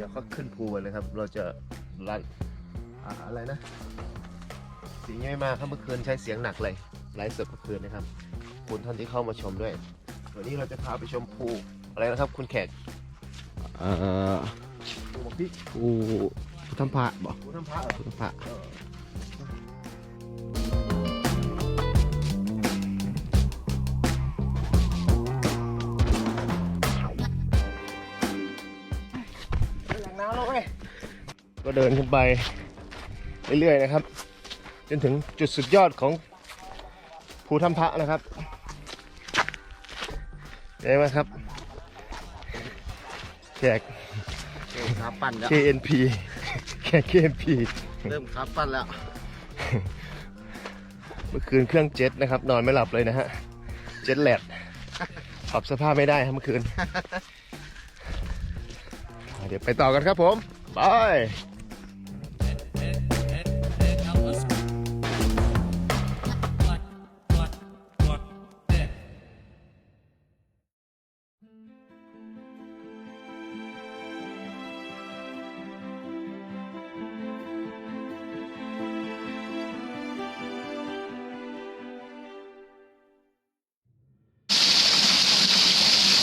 แล้วก็ขึ้นภูกันเลยครับ เราจะไลฟ์อ่าอะไรนะเสียงไม่มากครับเมื่อคืนใช้เสียงหนักเลยไลฟ์สดเมื่อคืนนะครับขอบคุณท่านที่เข้ามาชมด้วยวันนี้เราจะพาไปชมภูอะไรนะครับ คุณแขกเอ่อภูบอกพี่ภูภูทำพระบอกภูถ้ำพระเหรอภูทำพระ น้ำแล้วเว้ยก็เดินขึ้นไปเรื่อยๆนะครับ จนถึงจุดสุดยอดของภูถ้ำพระนะครับเห็นไหมครับแขกขาปั่นแล้ว KNP แขก KNP เริ่มขาปั่นแล้ว เมื่อคืนเครื่องเจ็ตนะครับ นอนไม่หลับเลยนะฮะ เจ็ตแลดปรับสภาพไม่ได้ครับเมื่อคืนอ่า เดี๋ยวไปต่อกันครับผมบาย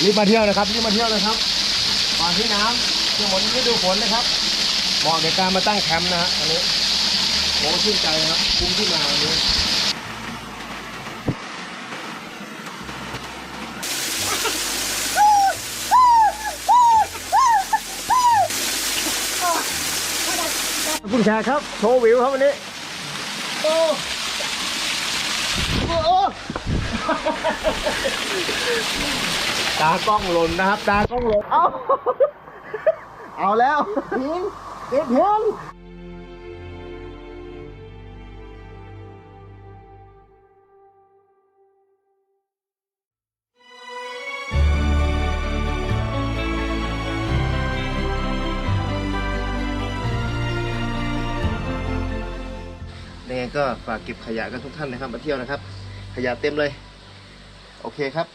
รีบมาเที่ยวนะครับรีบมาเที่ยวนะครับก่อนที่น้ำ จะหมดฤดูฝนนะครับเหมาะแก่การมาตั้งแคมป์นะฮะอันนี้โหชื่นใจนะครับคุ้มที่มาวันนี้คุณแขกครับ โชว์วิวครับวันนี้โอ้โอ้โอ้ตากล้องหล่นนะครับ ตากล้องหล่นเอา เอาแล้วพิงติดพิงยังไงก็ฝากเก็บขยะกันทุกท่านนะครับ มาเที่ยวนะครับ ขยะเต็มเลย โอเคครับ